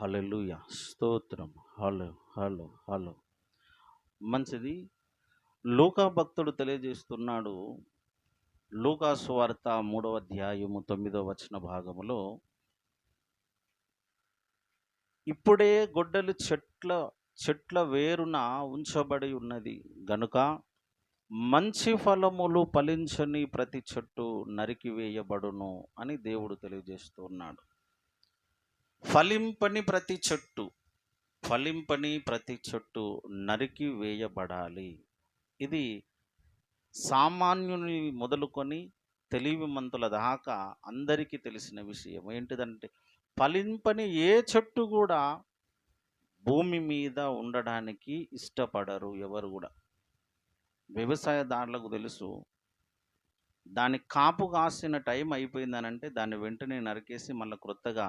హలలుయ స్తోత్రం. Hello hello hello. మంచిది. లూకా భక్తుడు తెలియజేస్తున్నాడు. లూకా సువార్త మూడవ అధ్యాయము తొమ్మిదవ వచన భాగములో ఇప్పుడే గొడ్డలు చెట్ల చెట్ల వేరున ఉంచబడి ఉన్నది. గనుక మంచి ఫలములు ఫలించని ప్రతి చెట్టు నరికివేయబడును అని దేవుడు తెలియజేస్తున్నాడు. ఫలింపని ప్రతి చెట్టు ఫలింపని ప్రతి చెట్టు నరికి వేయబడాలి. ఇది సామాన్యుని మొదలుకొని తెలివిమంతుల దాకా అందరికీ తెలిసిన విషయం. ఏంటిదంటే ఫలింపని ఏ చెట్టు కూడా భూమి మీద ఉండడానికి ఇష్టపడరు ఎవరు కూడా. వ్యవసాయదారులకు తెలుసు దాని కాపు కాసిన టైం అయిపోయిందనంటే దాన్ని వెంటనే నరికేసి మళ్ళీ క్రొత్తగా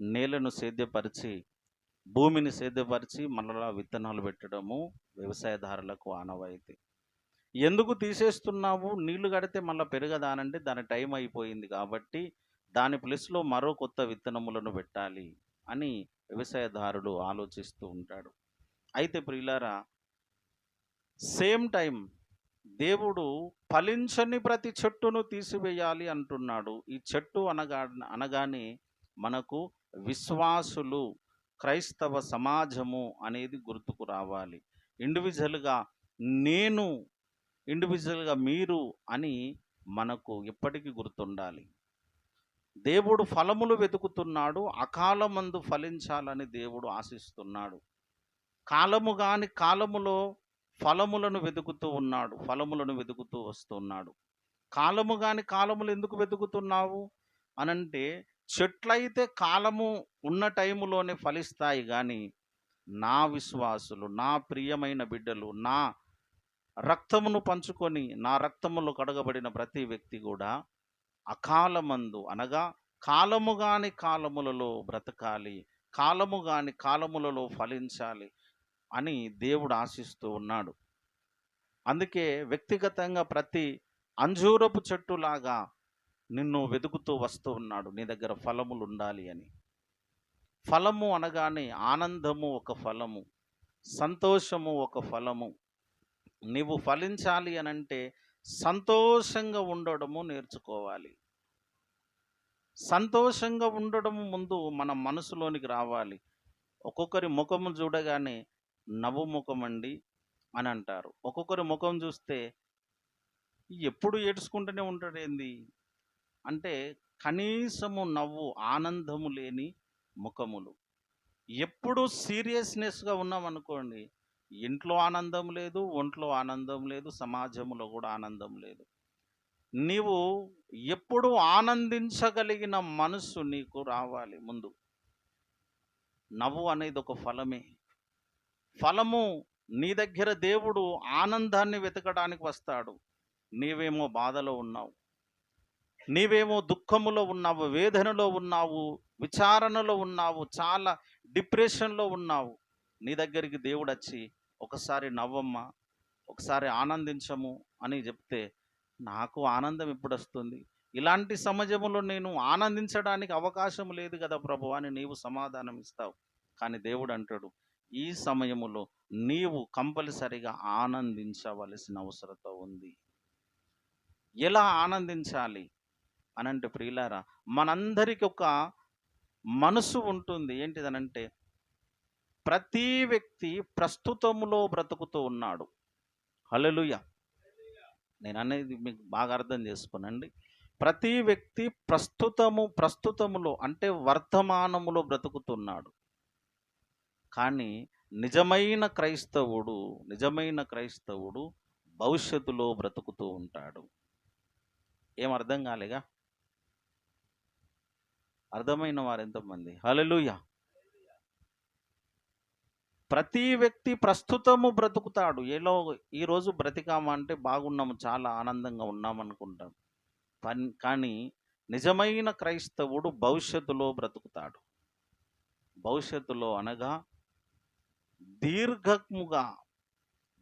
నేలను సేద్యపరిచి భూమిని సేద్యపరిచి మళ్ళా విత్తనాలు పెట్టడము వ్యవసాయదారులకు ఆనవాయితీ. ఎందుకు తీసేస్తున్నావు? నీళ్ళు కడితే మళ్ళీ పెరగదానంటే దాని టైం అయిపోయింది కాబట్టి దాని ప్లేస్లో మరో కొత్త విత్తనములను పెట్టాలి అని వ్యవసాయదారుడు ఆలోచిస్తూ ఉంటాడు. అయితే ప్రియులారా సేమ్ టైం దేవుడు ఫలించని ప్రతి చెట్టును తీసివేయాలి అంటున్నాడు. ఈ చెట్టు అనగా అనగానే మనకు విశ్వాసులు క్రైస్తవ సమాజము అనేది గుర్తుకు రావాలి. ఇండివిజువల్గా నేను ఇండివిజువల్గా మీరు అని మనకు ఎప్పటికీ గుర్తుండాలి. దేవుడు ఫలములు వెతుకుతున్నాడు అకాలమందు ఫలించాలని దేవుడు ఆశిస్తున్నాడు. కాలము కాని కాలములో ఫలములను వెతుకుతూ ఉన్నాడు ఫలములను వెతుకుతూ వస్తున్నాడు. కాలము కాని కాలములు ఎందుకు వెతుకుతున్నావు? అనంటే చెట్లయితే కాలము ఉన్న టైములోనే ఫలిస్తాయి కానీ నా విశ్వాసులు నా ప్రియమైన బిడ్డలు నా రక్తమును పంచుకొని నా రక్తములో కడగబడిన ప్రతి వ్యక్తి కూడా అకాలమందు అనగా కాలము కాని కాలములలో బ్రతకాలి కాలము కాని కాలములలో ఫలించాలి అని దేవుడు ఆశిస్తూ ఉన్నాడు. అందుకే వ్యక్తిగతంగా ప్రతి అంజూరపు చెట్టులాగా నిన్ను వెతుకుతూ వస్తూ ఉన్నాడు. నీ దగ్గర ఫలములు ఉండాలి అని. ఫలము అనగానే ఆనందము ఒక ఫలము సంతోషము ఒక ఫలము. నీవు ఫలించాలి అని అంటే సంతోషంగా ఉండడము నేర్చుకోవాలి. సంతోషంగా ఉండడము ముందు మన మనసులోనికి రావాలి. ఒక్కొక్కరి ముఖము చూడగానే నవ్వు ముఖం అండి అని అంటారు. ఒక్కొక్కరి ముఖం చూస్తే ఎప్పుడు ఏడ్చుకుంటూనే ఉంటాడు ఏంది? అంటే కనీసము నవ్వు ఆనందము లేని ముఖములు. ఎప్పుడు సీరియస్నెస్గా ఉన్నామనుకోండి ఇంట్లో ఆనందం లేదు ఒంట్లో ఆనందం లేదు సమాజంలో కూడా ఆనందం లేదు. నీవు ఎప్పుడు ఆనందించగలిగిన మనసు నీకు రావాలి ముందు. నవ్వు అనేది ఒక ఫలమే. ఫలము నీ దగ్గర దేవుడు ఆనందాన్ని వెతకడానికి వస్తాడు. నీవేమో బాధలో ఉన్నావు. నీవేమో దుఃఖములో ఉన్నావు వేదనలో ఉన్నావు విచారణలో ఉన్నావు చాలా డిప్రెషన్లో ఉన్నావు. నీ దగ్గరికి దేవుడు వచ్చి ఒకసారి నవ్వమ్మ ఒకసారి ఆనందించము అని చెప్తే నాకు ఆనందం ఇప్పుడు వస్తుంది. ఇలాంటి సమాజంలో నేను ఆనందించడానికి అవకాశం లేదు కదా ప్రభు అని నీవు సమాధానం ఇస్తావు. కానీ దేవుడు అంటాడు ఈ సమయములో నీవు కంపల్సరిగా ఆనందించవలసిన అవసరత ఉంది. ఎలా ఆనందించాలి? అనంటే ప్రియులారా మనందరికీ ఒక మనసు ఉంటుంది. ఏంటిదనంటే ప్రతి వ్యక్తి ప్రస్తుతములో బ్రతుకుతూ ఉన్నాడు. హలలుయ నేను అనేది మీకు బాగా అర్థం చేసుకోనండి. ప్రతి వ్యక్తి ప్రస్తుతము ప్రస్తుతములో అంటే వర్తమానములో బ్రతుకుతున్నాడు. కానీ నిజమైన క్రైస్తవుడు నిజమైన క్రైస్తవుడు భవిష్యత్తులో బ్రతుకుతూ ఉంటాడు. ఏం అర్థం కాలేగా? అర్థమైన వారు ఎంతమంది. హలలుయ ప్రతి వ్యక్తి ప్రస్తుతము బ్రతుకుతాడు. ఏలో ఈరోజు బ్రతికామా అంటే బాగున్నాము చాలా ఆనందంగా ఉన్నామనుకుంటాం. పని కానీ నిజమైన క్రైస్తవుడు భవిష్యత్తులో బ్రతుకుతాడు. భవిష్యత్తులో అనగా దీర్ఘముగా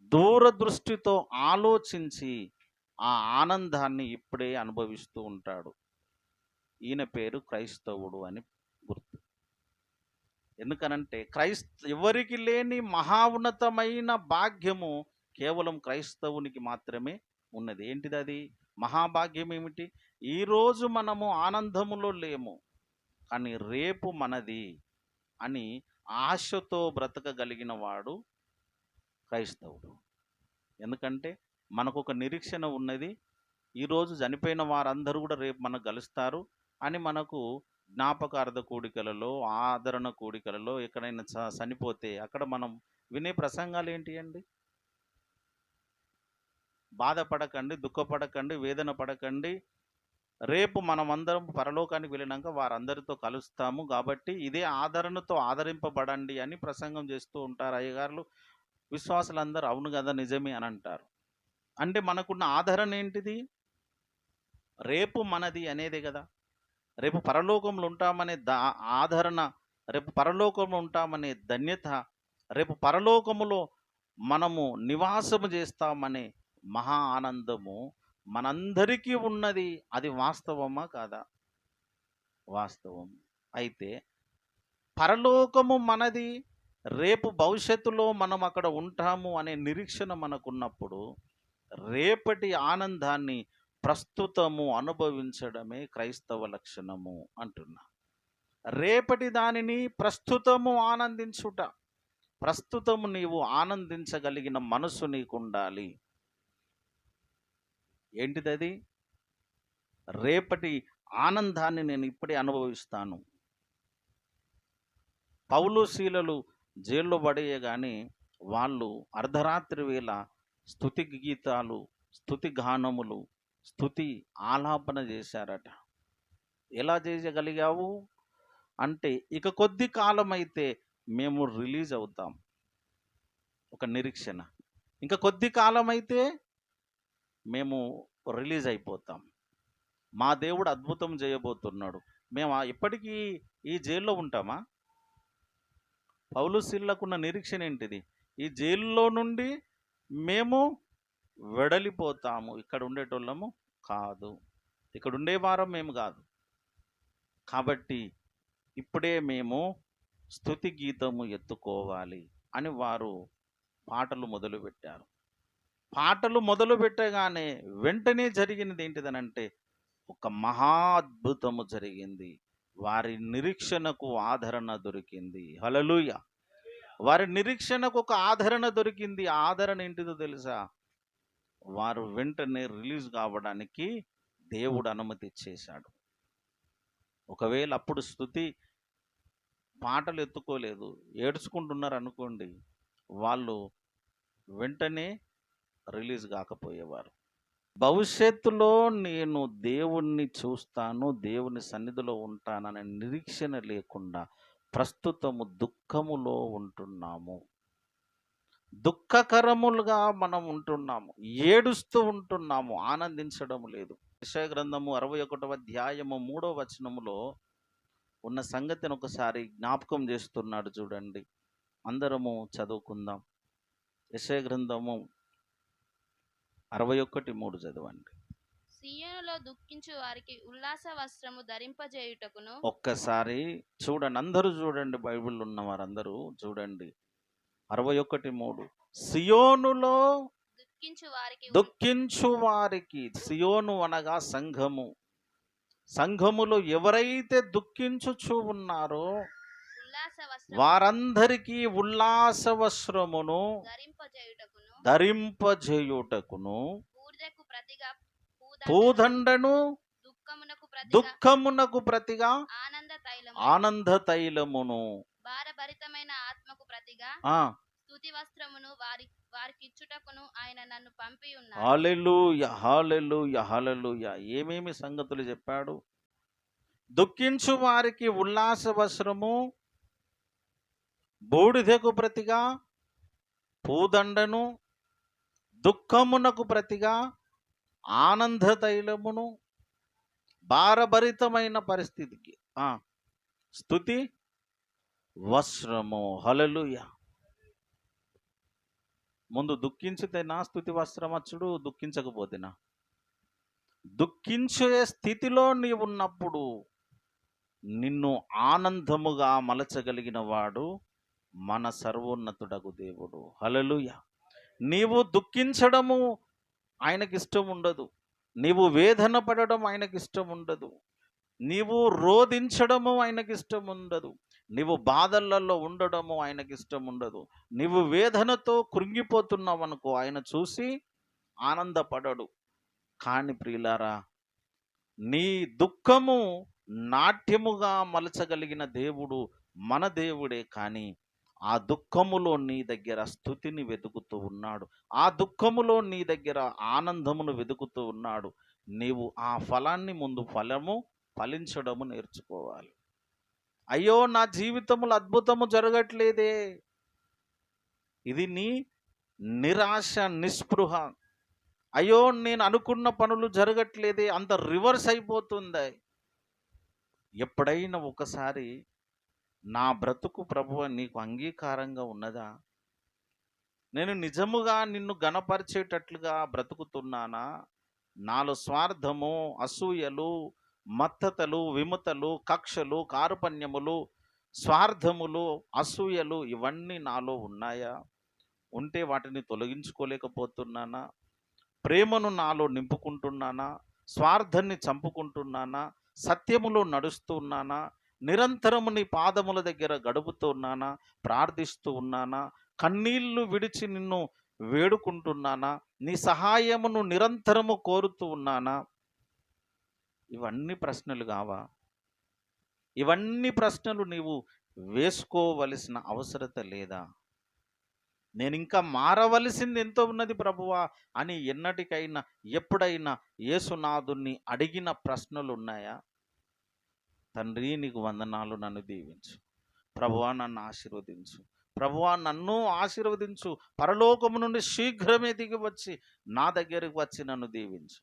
దూరదృష్టితో ఆలోచించి ఆ ఆనందాన్ని ఇప్పుడే అనుభవిస్తూ ఉంటాడు. ఈయన పేరు క్రైస్తవుడు అని గుర్తు. ఎందుకనంటే క్రైస్త ఎవరికి లేని మహా ఉన్నతమైన భాగ్యము కేవలం క్రైస్తవునికి మాత్రమే ఉన్నది. ఏంటిది అది? మహాభాగ్యం ఏమిటి? ఈరోజు మనము ఆనందములో లేము కానీ రేపు మనది అని ఆశతో బ్రతకగలిగిన వాడు క్రైస్తవుడు. ఎందుకంటే మనకు ఒక నిరీక్షణ ఉన్నది. ఈరోజు చనిపోయిన వారందరూ కూడా రేపు మనకు కలుస్తారు. అని మనకు జ్ఞాపకార్థ కూడికలలో ఆదరణ కూడికలలో ఎక్కడైనా చ- చనిపోతే అక్కడ మనం వినే ప్రసంగాలు ఏంటి అండి? బాధపడకండి దుఃఖపడకండి వేదన పడకండి. రేపు మనమందరం పరలోకానికి వెళ్ళినాక వారందరితో కలుస్తాము కాబట్టి ఇదే ఆదరణతో ఆదరింపబడండి అని ప్రసంగం చేస్తూ ఉంటారు అయ్యగారులు. విశ్వాసులందరూ అవును కదా నిజమే అని అంటారు. అంటే మనకున్న ఆదరణ ఏంటిది? రేపు మనది అనేదే కదా. రేపు పరలోకంలో ఉంటామనే దా ఆదరణ రేపు పరలోకంలో ఉంటామనే ధన్యత రేపు పరలోకములో మనము నివాసము చేస్తామనే మహా ఆనందము మనందరికీ ఉన్నది. అది వాస్తవమా కాదా? వాస్తవం. అయితే పరలోకము మనది రేపు భవిష్యత్తులో మనం అక్కడ ఉంటాము అనే నిరీక్షణ మనకున్నప్పుడు రేపటి ఆనందాన్ని ప్రస్తుతము అనుభవించడమే క్రైస్తవ లక్షణము అంటున్నా. రేపటి దానిని ప్రస్తుతము ఆనందించుట ప్రస్తుతము నీవు ఆనందించగలిగిన మనసు నీకు ఉండాలి ఏంటిదది? రేపటి ఆనందాన్ని నేను ఇప్పుడే అనుభవిస్తాను. పౌలు శీలలు జైల్లో పడేయగానే వాళ్ళు అర్ధరాత్రి వేళ స్థుతి గీతాలు స్థుతి గానములు స్థుతి ఆలాపన చేశారట. ఎలా చేయగలిగావు అంటే ఇక కొద్ది కాలం అయితే మేము రిలీజ్ అవుతాం. ఒక నిరీక్షణ. ఇంకా కొద్ది కాలం అయితే మేము రిలీజ్ అయిపోతాం. మా దేవుడు అద్భుతం చేయబోతున్నాడు. మేము ఆ- ఎప్పటికీ ఈ జైల్లో ఉంటామా? పౌలు సిల్లకున్న నిరీక్షణ ఏంటిది? ఈ జైల్లో నుండి మేము వెడలిపోతాము. ఇక్కడ ఉండేటోళ్ళము కాదు. ఇక్కడ ఉండేవారం మేము కాదు. కాబట్టి ఇప్పుడే మేము స్థుతి గీతము ఎత్తుకోవాలి అని వారు పాటలు మొదలుపెట్టారు. పాటలు మొదలు పెట్టగానే వెంటనే జరిగినది ఏంటిదనంటే ఒక మహా అద్భుతము జరిగింది. వారి నిరీక్షణకు ఆదరణ దొరికింది. హలలుయ వారి నిరీక్షణకు ఒక ఆదరణ దొరికింది. ఆదరణ ఏంటిదో తెలుసా? వారు వెంటనే రిలీజ్ కావడానికి దేవుడు అనుమతి ఇచ్చేశాడు. ఒకవేళ అప్పుడు స్థుతి పాటలు ఎత్తుకోలేదు ఏడ్చుకుంటున్నారు అనుకోండి వాళ్ళు వెంటనే రిలీజ్ కాకపోయేవారు. భవిష్యత్తులో నేను దేవుణ్ణి చూస్తాను దేవుని సన్నిధిలో ఉంటాననే నిరీక్షణ లేకుండా ప్రస్తుతము దుఃఖములో ఉంటున్నాము. దుఃఖకరములుగా మనం ఉంటున్నాము. ఏడుస్తూ ఉంటున్నాము. ఆనందించడం లేదు. విషయ గ్రంథము అరవై ఒకటవ అధ్యాయము మూడో వచనములో ఉన్న సంగతిని ఒకసారి జ్ఞాపకం చేస్తున్నాడు చూడండి. అందరము చదువుకుందాం. యశయ గ్రంథము అరవై ఒకటి మూడు చదవండి. సీయోనులో దుఃఖించు వారికి ఉల్లాస వస్త్రము ధరింపజేయుటకును ఒక్కసారి చూడండి. అందరూ చూడండి బైబిల్ ఉన్న వారందరూ చూడండి. అరవై ఒకటి మూడు. సియోనులో దుఃఖించు వారికి సియోను అనగా సంఘము. సంఘములో ఎవరైతే దుఃఖించుచు ఉన్నారో వారందరికీ ఉల్లాస వస్త్రమును ధరింపజేయుటకును పూదండను, దుఃఖమునకు ప్రతిగా ఆనంద తైలమును భారభరితమైన ఆత్మకు ప్రతిగా ఆ. స్తుతి వస్త్రమును వారి వారికిచ్చుటకును ఆయన నన్ను పంపి ఉన్నాడు. Hallelujah hallelujah hallelujah. ఏమేమి సంగతులు చెప్పాడు? దుఃఖించు వారికి ఉల్లాస వస్త్రము బూడిదకు ప్రతిగా పూదండను దుఃఖమునకు ప్రతిగా ఆనంద తైలమును భారభరితమైన పరిస్థితికి. ఆ, స్తుతి వస్త్రము. హలలుయ ముందు దుఃఖించితేనా స్థుతి వస్త్రమచ్చుడు దుఃఖించకపోతేనా? దుఃఖించే స్థితిలో నీవున్నప్పుడు నిన్ను ఆనందముగా మలచగలిగిన వాడు మన సర్వోన్నతుడగు దేవుడు. హలలుయ నీవు దుఃఖించడము ఆయనకి ఇష్టం ఉండదు నీవు వేదన పడడం ఆయనకి ఇష్టం ఉండదు నీవు రోధించడము ఆయనకి ఇష్టం ఉండదు నీవు బాధలలో ఉండడము ఆయనకి ఇష్టం ఉండదు. నీవు వేదనతో కృంగిపోతున్నావు అనుకో ఆయన చూసి ఆనందపడడు. కాని ప్రియులారా నీ దుఃఖము నాట్యముగా మలచగలిగిన దేవుడు మన దేవుడే కానీ ఆ దుఃఖములో నీ దగ్గర స్థుతిని వెతుకుతూ ఉన్నాడు. ఆ దుఃఖములో నీ దగ్గర ఆనందమును వెతుకుతూ ఉన్నాడు. నీవు ఆ ఫలాన్ని ముందు ఫలము ఫలించడము నేర్చుకోవాలి. అయ్యో నా జీవితములో అద్భుతము జరగట్లేదే. ఇది నీ నిరాశ నిస్పృహ. అయ్యో నేను అనుకున్న పనులు జరగట్లేదే అంత రివర్స్ అయిపోతుంది. ఎప్పుడైనా ఒకసారి నా బ్రతుకు ప్రభువ నీకు అంగీకారంగా ఉన్నదా? నేను నిజముగా నిన్ను గణపరిచేటట్లుగా బ్రతుకుతున్నానా? నాలో స్వార్థము అసూయలు మత్తతలు విమతలు కక్షలు కారుపణ్యములు స్వార్థములు అసూయలు ఇవన్నీ నాలో ఉన్నాయా? ఉంటే వాటిని తొలగించుకోలేకపోతున్నానా? ప్రేమను నాలో నింపుకుంటున్నానా? స్వార్థాన్ని చంపుకుంటున్నానా? సత్యములో నడుస్తున్నానా? నిరంతరము నీ పాదముల దగ్గర గడుపుతున్నానా? ప్రార్థిస్తూ ఉన్నానా? కన్నీళ్ళు విడిచి నిన్ను వేడుకుంటున్నానా? నీ సహాయమును నిరంతరము కోరుతూ ఉన్నానా? ఇవన్నీ ప్రశ్నలు కావా? ఇవన్నీ ప్రశ్నలు నీవు వేసుకోవలసిన అవసరత లేదా? నేను ఇంకా మారవలసింది ఎంతో ఉన్నది ప్రభువా అని ఎన్నటికైనా ఎప్పుడైనా యేసునాథుణ్ణి అడిగిన ప్రశ్నలు ఉన్నాయా? తండ్రి నీకు వందనాలు నన్ను దీవించు. ప్రభువా నన్ను ఆశీర్వదించు. ప్రభువా నన్ను ఆశీర్వదించు. పరలోకము నుండి శీఘ్రమే దిగి వచ్చి నా దగ్గరికి వచ్చి నన్ను దీవించు.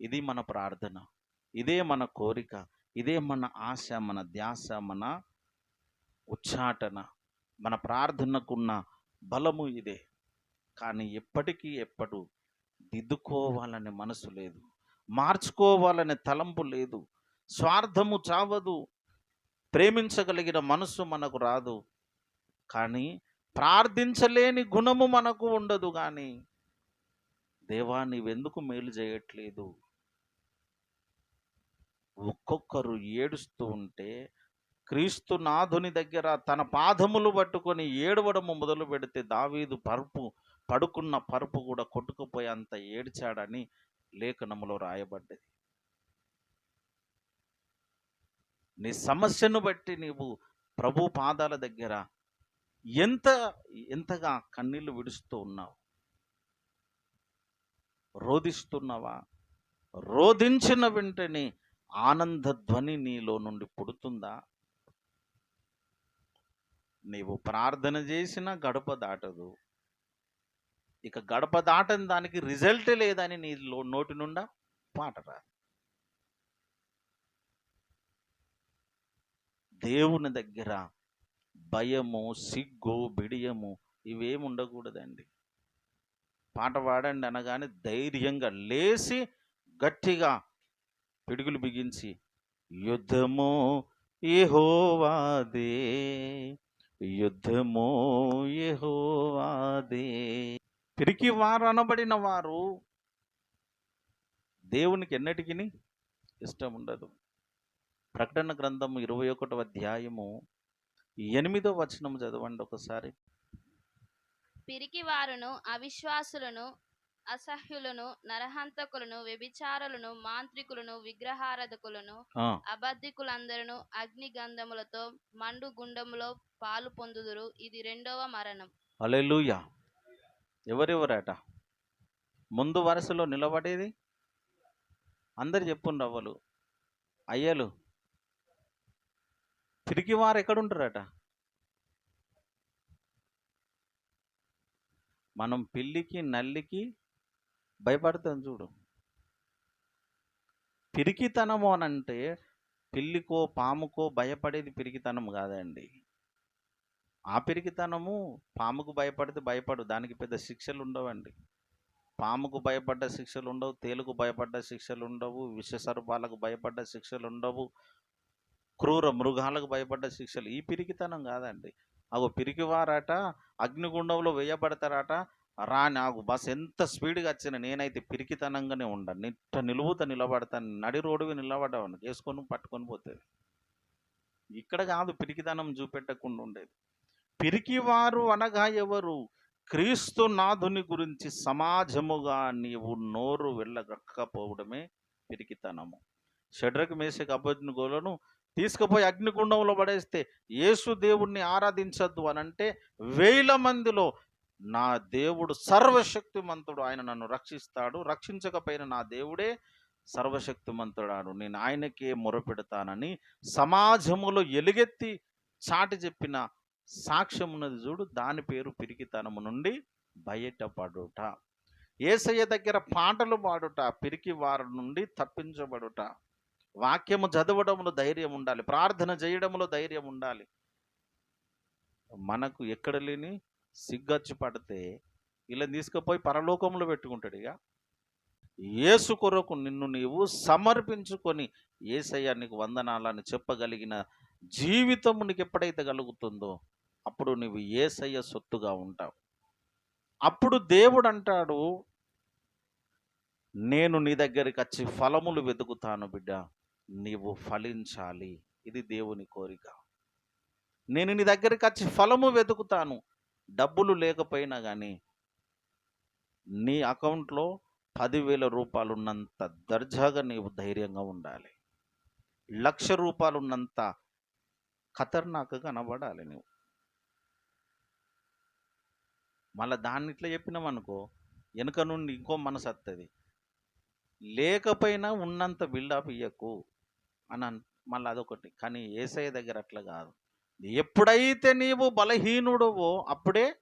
ఇది మన ప్రార్థన. ఇదే మన కోరిక ఇదే మన ఆశ మన ధ్యాస మన ఉచ్చాటన మన ప్రార్థనకున్న బలము ఇదే. కానీ ఎప్పటికీ ఎప్పుడు దిద్దుకోవాలనే మనసు లేదు మార్చుకోవాలనే తలంపు లేదు స్వార్థము చావదు ప్రేమించగలిగిన మనసు మనకు రాదు. కానీ ప్రార్థించలేని గుణము మనకు ఉండదు కానీ దేవా నీవెందుకు మేలు చేయట్లేదు ఒక్కొక్కరు ఏడుస్తూ ఉంటే క్రీస్తు నాథుని దగ్గర తన పాదములు పట్టుకొని ఏడవడము మొదలు పెడితే దావీదు పరుపు పడుకున్న పరుపు కూడా కొట్టుకుపోయి అంత ఏడ్చాడని లేఖనములో రాయబడ్డది. నీ సమస్యను బట్టి నీవు ప్రభు పాదాల దగ్గర ఎంత ఎంతగా కన్నీళ్ళు విడుస్తూ ఉన్నావు? రోధిస్తున్నావా? రోధించిన వెంటనే ఆనంద ధ్వని నీలో నుండి పుడుతుందా? నీవు ప్రార్థన చేసినా గడప దాటదు. ఇక గడప దాటని దానికి రిజల్ట్ లేదని నీ లో- నోటి నుండా పాట రాదు. దేవుని దగ్గర భయము సిగ్గు బిడియము ఇవేమి ఉండకూడదండి. పాట పాడండి అనగానే ధైర్యంగా లేచి గట్టిగా పిడుగులు బిగించి యుద్ధము యెహోవాదే యుద్ధము యెహోవాదే. పిరికి వారు అనబడిన వారు దేవునికి ఎన్నటికి ఇష్టం ఉండదు. ప్రకటన గ్రంథము ఇరవై ఒకటవ అధ్యాయము ఎనిమిదో వచనం చదవండి ఒకసారి. పిరికి వారును అవిశ్వాసులను అసహ్యులను నరహంతకులను వ్యభిచారులను మాంత్రికులను విగ్రహారాధకులను అబద్ధికులందరూ అగ్ని గంధములతో మండు గుండములో పాలు పొందుదురు. ఇది రెండవ మరణం. హల్లెలూయా. ఎవరెవరట? ముందు వరుసలో నిలబడేది? అందరు చెప్పుండ్రు అవ్వలు. అయ్యలు. పిరికి వారు ఎక్కడుంటారట? మనం పిల్లికి నల్లికి భయపడతాను చూడు. పిరికితనము అని అంటే పిల్లికో పాముకో భయపడేది పిరికితనం కాదండి. ఆ పిరికితనము పాముకు భయపడితే భయపడు దానికి పెద్ద శిక్షలు ఉండవండి. పాముకు భయపడ్డ శిక్షలు ఉండవు తేలుకు భయపడ్డ శిక్షలు ఉండవు విషసర్పాలకు భయపడ్డ శిక్షలు ఉండవు క్రూర మృగాలకు భయపడ్డ శిక్షలు. ఈ పిరికితనం కాదండి. అగో పిరికివారట అగ్నిగుండంలో వేయబడతారట రా నాకు బస్ ఎంత స్పీడ్గా వచ్చినా నేనైతే పిరికితనంగానే ఉండను నిట్ట నిలువుత నిలబడతాను నడి రోడ్డువి నిలబడ్డాను వేసుకొని పట్టుకొని పోతుంది. ఇక్కడ కాదు పిరికితనం చూపెట్టకుండా ఉండేది. పిరికివారు అనగా ఎవరు? క్రీస్తు నాథుని గురించి సమాజముగా నీవు నోరు వెళ్ళగక్కపోవడమే పిరికితనము. షడ్రకు మేసకి గోలను తీసుకుపోయి అగ్నిగుండంలో పడేస్తే యేసు దేవుణ్ణి ఆరాధించద్దు అని అంటే వేల మందిలో నా దేవుడు సర్వశక్తిమంతుడు ఆయన నన్ను రక్షిస్తాడు. రక్షించకపోయిన నా దేవుడే సర్వశక్తిమంతుడాడు. నేను ఆయనకే మొరపెడతానని సమాజములో ఎలుగెత్తి చాటి చెప్పిన సాక్ష్యమున్నది చూడు దాని పేరు పిరికితనము నుండి బయటపడుట. ఏసయ్య దగ్గర పాటలు పాడుట పిరికి వారి నుండి తప్పించబడుట. వాక్యము చదవడంలో ధైర్యం ఉండాలి. ప్రార్థన చేయడంలో ధైర్యం ఉండాలి. మనకు ఎక్కడ లేని సిగ్గచ్చి పడితే ఇలా తీసుకుపోయి పరలోకంలో పెట్టుకుంటాడు ఇక. ఏసు కొరకు నిన్ను నీవు సమర్పించుకొని ఏసయ్య నీకు వందనాలని చెప్పగలిగిన జీవితం నీకు ఎప్పుడైతే కలుగుతుందో అప్పుడు నువ్వు ఏసయ్య సొత్తుగా ఉంటావు. అప్పుడు దేవుడు అంటాడు నేను నీ దగ్గరికి వచ్చి ఫలములు వెతుకుతాను బిడ్డ నీవు ఫలించాలి. ఇది దేవుని కోరిక. నేను నీ దగ్గరికి వచ్చి ఫలము వెతుకుతాను. డబ్బులు లేకపోయినా కానీ నీ అకౌంట్లో పదివేల రూపాయలు ఉన్నంత దర్జాగా నీవు ధైర్యంగా ఉండాలి. లక్ష రూపాయలు ఉన్నంత ఖతర్నాక్ కనబడాలి నువ్వు మళ్ళీ దాన్ని ఇట్లా చెప్పినామనుకో వెనుక నుండి ఇంకో మనసు వస్తుంది లేకపోయినా ఉన్నంత బిల్డప్ ఇయ్యకు అని అన్ మళ్ళీ అదొకటి. కానీ ఏసఐ దగ్గర అట్లా కాదు. ఎప్పుడైతే నీవు బలహీనుడవో అప్పుడే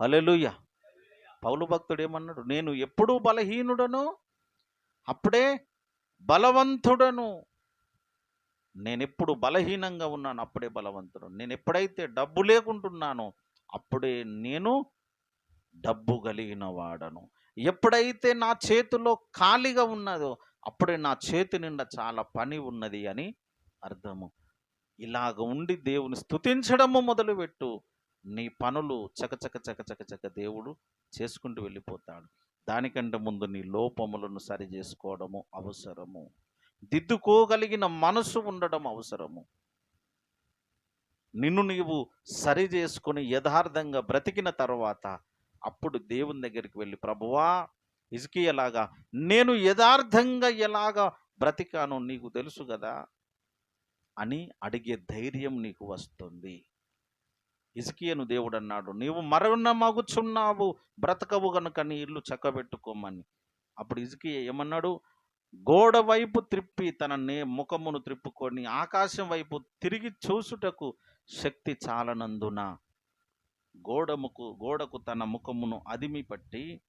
హలెలుయ పౌలు భక్తుడు ఏమన్నాడు? నేను ఎప్పుడు బలహీనుడను అప్పుడే బలవంతుడను. నేను ఎప్పుడు బలహీనంగా ఉన్నాను అప్పుడే బలవంతుడు నేను ఎప్పుడైతే డబ్బు లేకుంటున్నానో అప్పుడే నేను డబ్బు కలిగిన వాడను. ఎప్పుడైతే నా చేతిలో ఖాళీగా ఉన్నదో అప్పుడే నా చేతి నిండా చాలా పని ఉన్నది అని అర్థము. ఇలాగ ఉండి దేవుని స్తుతించడము మొదలుపెట్టు. నీ పనులు చకచక చకచక చక దేవుడు చేసుకుంటూ వెళ్ళిపోతాడు. దానికంటే ముందు నీ లోపములను సరి చేసుకోవడము అవసరము. దిద్దుకోగలిగిన మనసు ఉండడం అవసరము. నిన్ను నీవు సరి చేసుకొని యథార్థంగా బ్రతికిన తర్వాత అప్పుడు దేవుని దగ్గరికి వెళ్ళి ప్రభువా ఇజ్కియలాగా నేను యథార్థంగా ఎలాగా బ్రతికానో నీకు తెలుసు కదా. అని అడిగే ధైర్యం నీకు వస్తుంది. ఇసుకియను దేవుడు అన్నాడు నీవు మరణమగుచున్నావు బ్రతకవు గనుక నీ ఇల్లు చక్కబెట్టుకోమని. అప్పుడు ఇసుకియ ఏమన్నాడు గోడ వైపు త్రిప్పి తన నే ముఖమును త్రిప్పుకొని ఆకాశం వైపు తిరిగి చూసుటకు శక్తి చాలనందున. గోడముకు గోడకు తన ముఖమును అదిమి పట్టి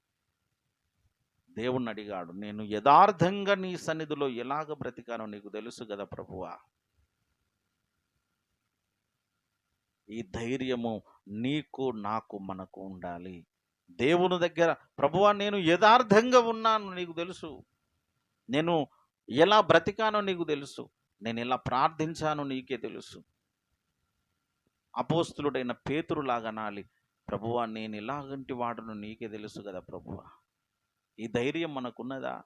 దేవుణ్ణి అడిగాడు నేను యథార్థంగా నీ సన్నిధిలో ఎలాగ బ్రతికానో నీకు తెలుసు కదా ప్రభువా. ఈ ధైర్యము నీకు నాకు మనకు ఉండాలి. దేవుని దగ్గర ప్రభువా నేను యథార్థంగా ఉన్నాను నీకు తెలుసు. నేను ఎలా బ్రతికానో నీకు తెలుసు. నేను ఎలా ప్రార్థించానో నీకే తెలుసు. అపోస్తులుడైన పేతురులాగనాలి ప్రభువా నేను ఇలాగంటి వాడును నీకే తెలుసు కదా ప్రభువా. ఈ ధైర్యం మనకున్నదా?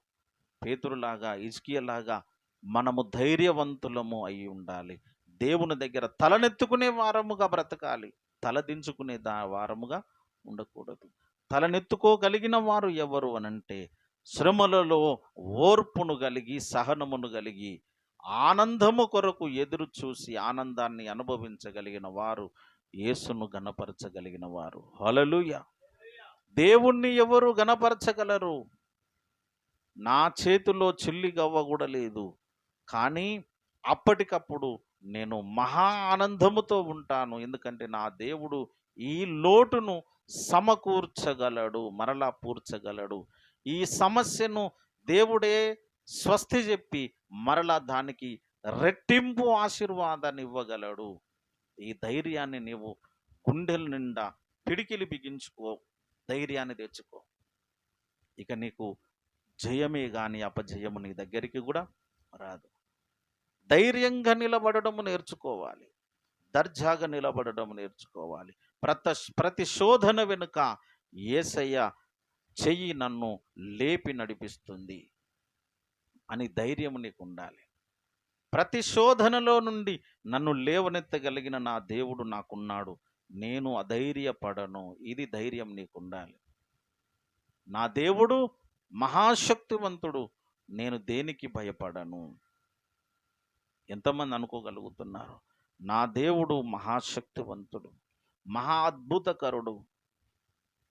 పేతురులాగా ఇజ్కియలాగా మనము ధైర్యవంతులము అయి ఉండాలి. దేవుని దగ్గర తలనెత్తుకునే వారముగా బ్రతకాలి. తలదించుకునే దా వారముగా ఉండకూడదు. తలనెత్తుకోగలిగిన వారు ఎవరు అనంటే శ్రమలలో ఓర్పును కలిగి సహనమును కలిగి ఆనందము కొరకు ఎదురు చూసి ఆనందాన్ని అనుభవించగలిగిన వారు యేసును గణపరచగలిగిన వారు. హలలుయ దేవుణ్ణి ఎవరు గణపరచగలరు? నా చేతిలో చిల్లి గవ్వ కూడా లేదు. కానీ అప్పటికప్పుడు నేను మహా ఆనందముతో ఉంటాను. ఎందుకంటే నా దేవుడు ఈ లోటును సమకూర్చగలడు మరలా పూర్చగలడు ఈ సమస్యను దేవుడే స్వస్తి చెప్పి మరలా దానికి రెట్టింపు ఆశీర్వాదాన్ని ఇవ్వగలడు. ఈ ధైర్యాన్ని నీవు గుండెల నిండా పిడికిలి బిగించుకో ధైర్యాన్ని తెచ్చుకో. ఇక నీకు జయమే కానీ అపజయము నీ దగ్గరికి కూడా రాదు. ధైర్యంగా నిలబడడం నేర్చుకోవాలి. దర్జాగా నిలబడడం నేర్చుకోవాలి. ప్రత ప్రతి శోధన వెనుక ఏసయ్య చెయ్యి నన్ను లేపి నడిపిస్తుంది అని ధైర్యం నీకు ఉండాలి ప్రతి శోధనలో నుండి నన్ను లేవనెత్తగలిగిన నా దేవుడు నాకున్నాడు. నేను అధైర్యపడను. ఇది ధైర్యం నీకు ఉండాలి నా దేవుడు మహాశక్తివంతుడు. నేను దేనికి భయపడను? ఎంతమంది అనుకోగలుగుతున్నారు? నా దేవుడు మహాశక్తివంతుడు మహా అద్భుతకరుడు.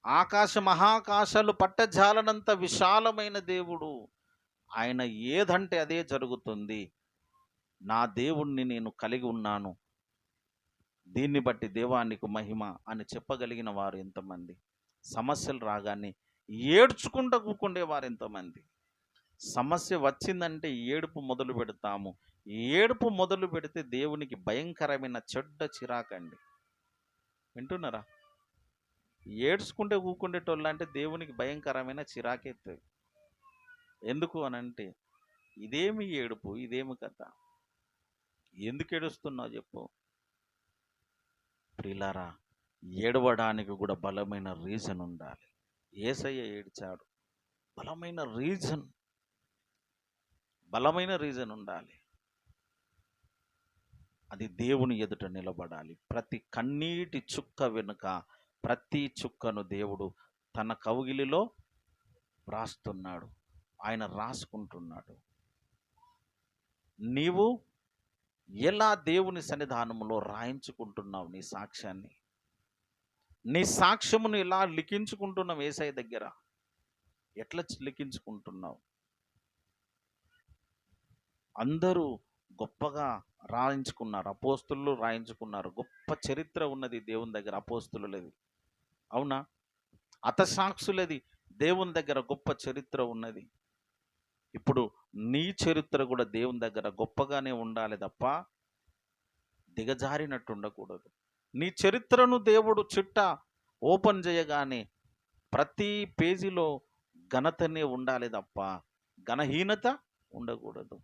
ఆకాశ మహాకాశాలు పట్టజాలనంత విశాలమైన దేవుడు. ఆయన ఏదంటే అదే జరుగుతుంది. నా దేవుణ్ణి నేను కలిగి ఉన్నాను. దీన్ని బట్టి దేవానికి మహిమ అని చెప్పగలిగిన వారు ఎంతమంది? సమస్యలు రాగానే ఏడ్చుకుంటూ కూకుండే వారు ఎంతమంది? సమస్య వచ్చిందంటే ఏడుపు మొదలు పెడతాము. ఏడుపు మొదలు పెడితే దేవునికి భయంకరమైన చెడ్డ చిరాకండి. వింటున్నారా? ఏడ్చుకుంటే ఊకుండేటోళ్ళు అంటే దేవునికి భయంకరమైన చిరాకెత్తుంది ఎందుకు అనంటే ఇదేమి ఏడుపు ఇదేమి కథ? ఎందుకు ఏడుస్తున్నావు చెప్పు. ప్రిలారా ఏడవడానికి కూడా బలమైన రీజన్ ఉండాలి. ఏసయ్య ఏడ్చాడు. బలమైన రీజన్ బలమైన రీజన్ ఉండాలి. అది దేవుని ఎదుట నిలబడాలి. ప్రతి కన్నీటి చుక్క వెనుక ప్రతి చుక్కను దేవుడు తన కౌగిలిలో రాస్తున్నాడు ఆయన రాసుకుంటున్నాడు. నీవు ఎలా దేవుని సన్నిధానంలో రాయించుకుంటున్నావు నీ సాక్ష్యాన్ని? నీ సాక్ష్యమును ఎలా లిఖించుకుంటున్నావు ఏసై దగ్గర? ఎట్లా లిఖించుకుంటున్నావు? అందరూ గొప్పగా రాయించుకున్నారు. అపోస్తులు రాయించుకున్నారు. గొప్ప చరిత్ర ఉన్నది దేవుని దగ్గర అపోస్తులది. అవునా? అతసాక్షులది దేవుని దగ్గర గొప్ప చరిత్ర ఉన్నది. ఇప్పుడు నీ చరిత్ర కూడా దేవుని దగ్గర గొప్పగానే ఉండాలి తప్ప దిగజారినట్టు ఉండకూడదు. నీ చరిత్రను దేవుడు చిట్ట ఓపెన్ చేయగానే ప్రతి పేజీలో ఘనతనే ఉండాలి తప్ప ఘనహీనత ఉండకూడదు.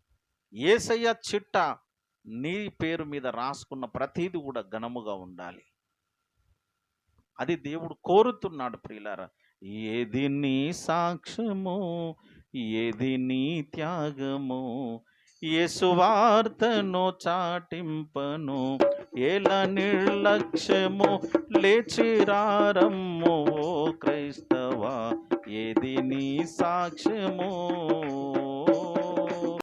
ఏసయ్య చిట్ట నీ పేరు మీద రాసుకున్న ప్రతీది కూడా ఘనముగా ఉండాలి. అది దేవుడు కోరుతున్నాడు ప్రియులారా. ఏది నీ సాక్ష్యము ఏది నీ త్యాగము యేసువార్తను చాటింపను ఎలా నిర్లక్ష్యము లేచిరారమ్ము ఓ క్రైస్తవా? ఏది నీ సాక్ష్యము?